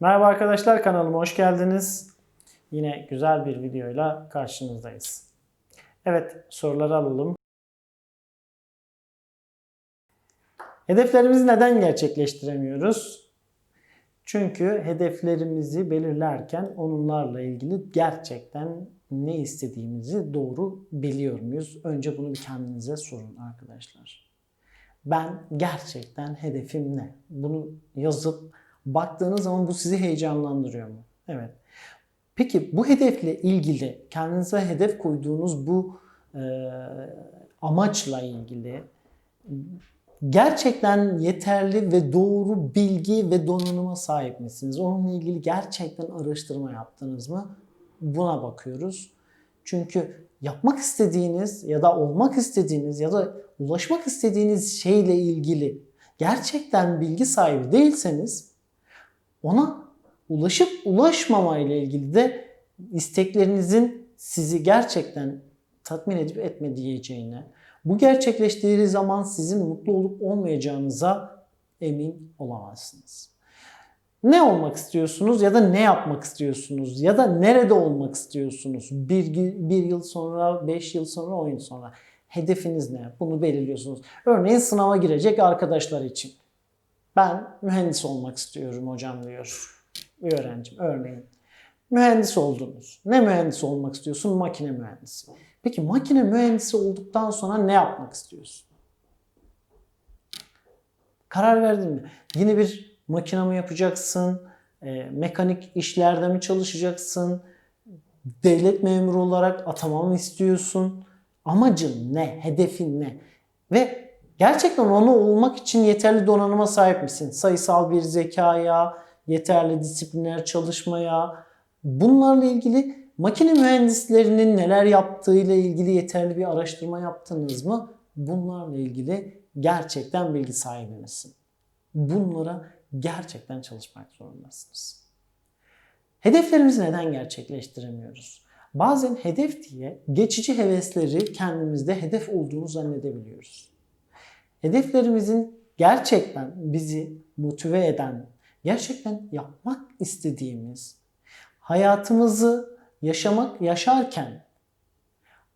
Merhaba arkadaşlar kanalıma hoş geldiniz. Yine güzel bir videoyla karşınızdayız. Evet soruları alalım. Hedeflerimizi neden gerçekleştiremiyoruz? Çünkü hedeflerimizi belirlerken onlarla ilgili gerçekten ne istediğimizi doğru biliyor muyuz? Önce bunu bir kendinize sorun arkadaşlar. Ben gerçekten hedefim ne? Bunu yazıp baktığınız zaman bu sizi heyecanlandırıyor mu? Evet. Peki bu hedefle ilgili kendinize hedef koyduğunuz bu e, amaçla ilgili gerçekten yeterli ve doğru bilgi ve donanıma sahip misiniz? Onunla ilgili gerçekten araştırma yaptınız mı? Buna bakıyoruz. Çünkü yapmak istediğiniz ya da olmak istediğiniz ya da ulaşmak istediğiniz şeyle ilgili gerçekten bilgi sahibi değilseniz ona ulaşıp ulaşmama ile ilgili de isteklerinizin sizi gerçekten tatmin edip etmeyeceğine, bu gerçekleştiği zaman sizin mutlu olup olmayacağınıza emin olamazsınız. Ne olmak istiyorsunuz ya da ne yapmak istiyorsunuz ya da nerede olmak istiyorsunuz? Bir, bir yıl sonra, beş yıl sonra, on yıl sonra. Hedefiniz ne? Bunu belirliyorsunuz. Örneğin sınava girecek arkadaşlar için. Ben mühendis olmak istiyorum hocam diyor bir öğrencim örneğin. Mühendis oldunuz. Ne mühendis olmak istiyorsun? Makine mühendisi. Peki makine mühendisi olduktan sonra ne yapmak istiyorsun? Karar verdin mi? Yine bir makine mi yapacaksın? E, mekanik işlerde mi çalışacaksın? Devlet memuru olarak atama mı istiyorsun? Amacın ne? Hedefin ne? Ve gerçekten onu olmak için yeterli donanıma sahip misin? Sayısal bir zekaya, yeterli disipliner çalışmaya, bunlarla ilgili makine mühendislerinin neler yaptığıyla ilgili yeterli bir araştırma yaptınız mı? Bunlarla ilgili gerçekten bilgi sahibi misin? Bunlara gerçekten çalışmak zorundasınız. Hedeflerimizi neden gerçekleştiremiyoruz? Bazen hedef diye geçici hevesleri kendimizde hedef olduğunu zannedebiliyoruz. Hedeflerimizin gerçekten bizi motive eden, gerçekten yapmak istediğimiz, hayatımızı yaşamak, yaşarken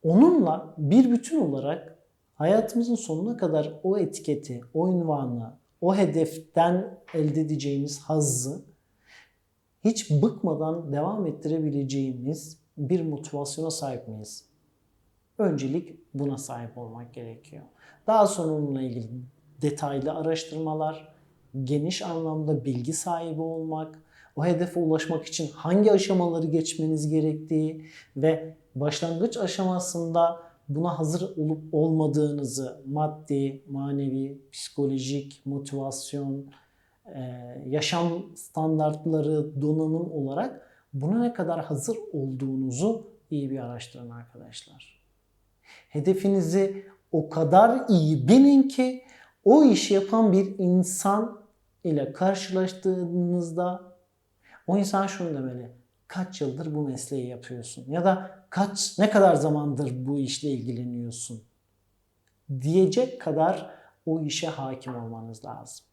onunla bir bütün olarak hayatımızın sonuna kadar o etiketi, o ünvanı, o hedeften elde edeceğimiz hazzı hiç bıkmadan devam ettirebileceğimiz bir motivasyona sahip miyiz? Öncelik buna sahip olmak gerekiyor. Daha sonra onunla ilgili detaylı araştırmalar, geniş anlamda bilgi sahibi olmak, o hedefe ulaşmak için hangi aşamaları geçmeniz gerektiği ve başlangıç aşamasında buna hazır olup olmadığınızı maddi, manevi, psikolojik, motivasyon, yaşam standartları, donanım olarak buna ne kadar hazır olduğunuzu iyi bir araştırın arkadaşlar. Hedefinizi o kadar iyi bilin ki o işi yapan bir insan ile karşılaştığınızda o insan şunu demeli. Kaç yıldır bu mesleği yapıyorsun? Ya da kaç ne kadar zamandır bu işle ilgileniyorsun? diyecek kadar o işe hakim olmanız lazım.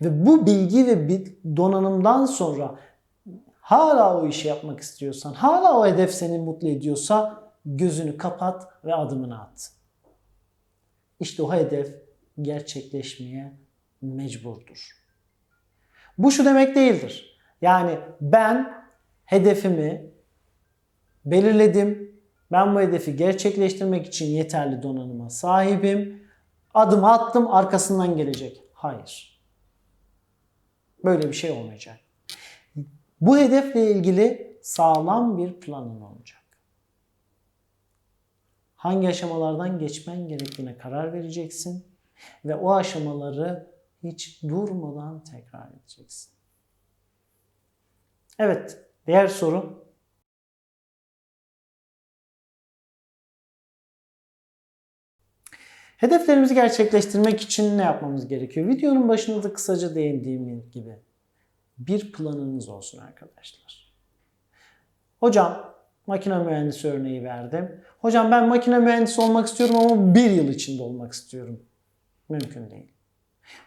Ve bu bilgi ve donanımdan sonra hala o işi yapmak istiyorsan, hala o hedef seni mutlu ediyorsa gözünü kapat ve adımını at. İşte o hedef gerçekleşmeye mecburdur. Bu şu demek değildir. Yani ben hedefimi belirledim. Ben bu hedefi gerçekleştirmek için yeterli donanıma sahibim. Adım attım arkasından gelecek. Hayır. Böyle bir şey olmayacak. Bu hedefle ilgili sağlam bir planın olacak. Hangi aşamalardan geçmen gerektiğine karar vereceksin ve o aşamaları hiç durmadan tekrar edeceksin. Evet, diğer soru. Hedeflerimizi gerçekleştirmek için ne yapmamız gerekiyor? Videonun başında da kısaca değindiğim gibi bir planınız olsun arkadaşlar. Hocam makine mühendisi örneği verdim. Hocam ben makine mühendisi olmak istiyorum ama bir yıl içinde olmak istiyorum. Mümkün değil.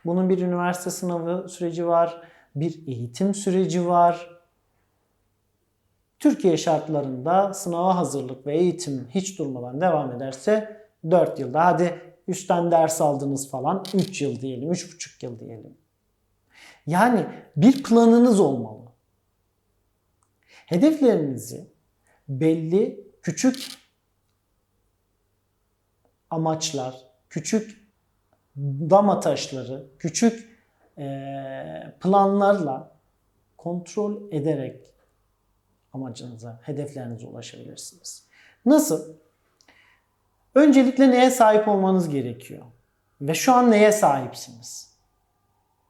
Bunun bir üniversite sınavı süreci var, bir eğitim süreci var. Türkiye şartlarında sınava hazırlık ve eğitim hiç durmadan devam ederse 4 yılda hadi üstten ders aldınız falan 3 yıl diyelim, 3,5 yıl diyelim. Yani bir planınız olmalı. Hedeflerinizi belli küçük amaçlar, küçük dama taşları, küçük eee, planlarla kontrol ederek amacınıza, hedeflerinize ulaşabilirsiniz. Nasıl? Öncelikle neye sahip olmanız gerekiyor? Ve şu an neye sahipsiniz?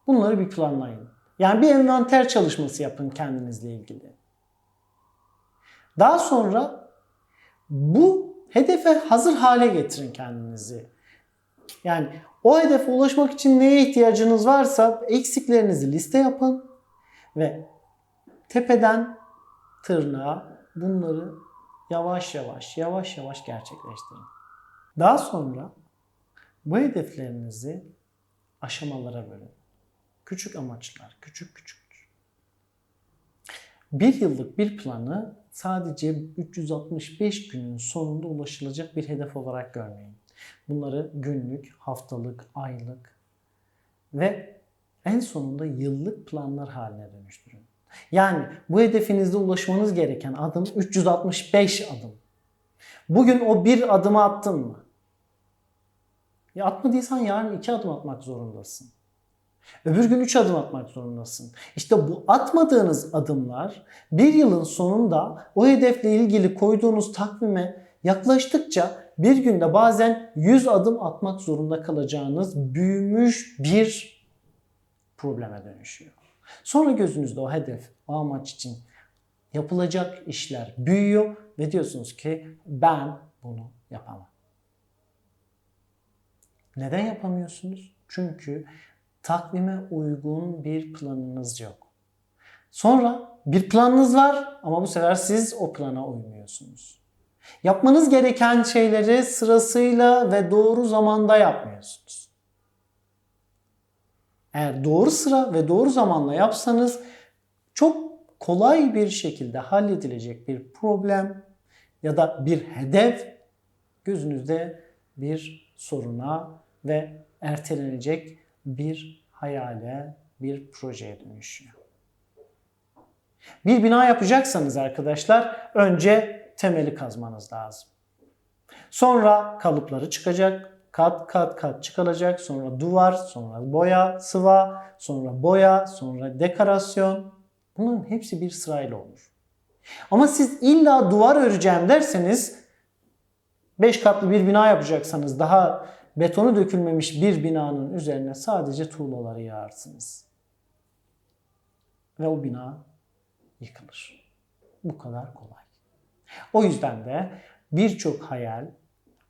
Bunları bir planlayın. Yani bir envanter çalışması yapın kendinizle ilgili. Daha sonra bu hedefe hazır hale getirin kendinizi. Yani o hedefe ulaşmak için neye ihtiyacınız varsa eksiklerinizi liste yapın ve tepeden tırnağa bunları yavaş yavaş yavaş yavaş gerçekleştirin. Daha sonra bu hedeflerinizi aşamalara bölün. Küçük amaçlar, küçük küçük. Bir yıllık bir planı sadece 365 günün sonunda ulaşılacak bir hedef olarak görmeyin. Bunları günlük, haftalık, aylık ve en sonunda yıllık planlar haline dönüştürün. Yani bu hedefinizde ulaşmanız gereken adım 365 adım. Bugün o bir adımı attın mı? Ya atmadıysan yarın iki adım atmak zorundasın. Öbür gün 3 adım atmak zorundasın. İşte bu atmadığınız adımlar bir yılın sonunda o hedefle ilgili koyduğunuz takvime yaklaştıkça bir günde bazen 100 adım atmak zorunda kalacağınız büyümüş bir probleme dönüşüyor. Sonra gözünüzde o hedef, o amaç için yapılacak işler büyüyor ve diyorsunuz ki ben bunu yapamam. Neden yapamıyorsunuz? Çünkü takvime uygun bir planınız yok. Sonra bir planınız var ama bu sefer siz o plana uymuyorsunuz. Yapmanız gereken şeyleri sırasıyla ve doğru zamanda yapmıyorsunuz. Eğer doğru sıra ve doğru zamanla yapsanız çok kolay bir şekilde halledilecek bir problem ya da bir hedef gözünüzde bir soruna ve ertelenecek bir hayale, bir projeye dönüşüyor. Bir bina yapacaksanız arkadaşlar önce temeli kazmanız lazım. Sonra kalıpları çıkacak, kat kat kat çıkarılacak, sonra duvar, sonra boya, sıva, sonra boya, sonra dekorasyon. Bunların hepsi bir sırayla olur. Ama siz illa duvar öreceğim derseniz 5 katlı bir bina yapacaksanız daha betonu dökülmemiş bir binanın üzerine sadece tuğlaları yağarsınız. Ve o bina yıkılır. Bu kadar kolay. O yüzden de birçok hayal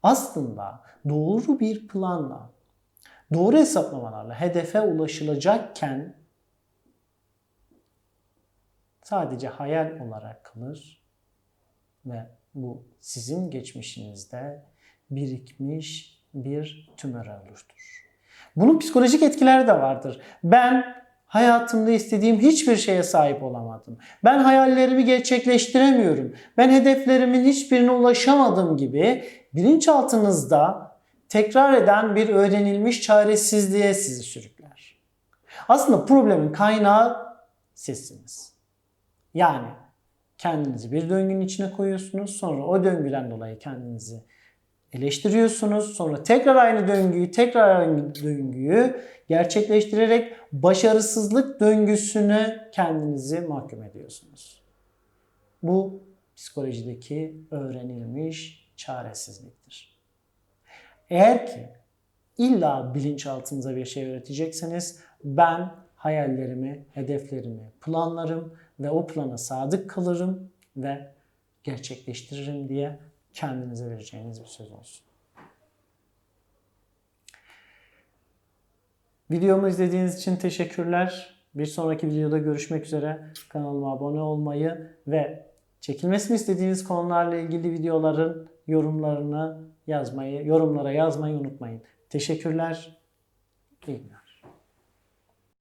aslında doğru bir planla, doğru hesaplamalarla hedefe ulaşılacakken sadece hayal olarak kalır ve bu sizin geçmişinizde birikmiş bir tümör oluşturur. Bunun psikolojik etkileri de vardır. Ben hayatımda istediğim hiçbir şeye sahip olamadım. Ben hayallerimi gerçekleştiremiyorum. Ben hedeflerimin hiçbirine ulaşamadım gibi bilinçaltınızda tekrar eden bir öğrenilmiş çaresizliğe sizi sürükler. Aslında problemin kaynağı sizsiniz. Yani kendinizi bir döngünün içine koyuyorsunuz. Sonra o döngüden dolayı kendinizi eleştiriyorsunuz. Sonra tekrar aynı döngüyü, tekrar aynı döngüyü gerçekleştirerek başarısızlık döngüsüne kendinizi mahkum ediyorsunuz. Bu psikolojideki öğrenilmiş çaresizliktir. Eğer ki illa bilinçaltınıza bir şey öğretecekseniz ben hayallerimi, hedeflerimi planlarım ve o plana sadık kalırım ve gerçekleştiririm diye kendinize vereceğiniz bir söz olsun. Videomu izlediğiniz için teşekkürler. Bir sonraki videoda görüşmek üzere. Kanalıma abone olmayı ve çekilmesini istediğiniz konularla ilgili videoların yorumlarını yazmayı, yorumlara yazmayı unutmayın. Teşekkürler. İyi günler.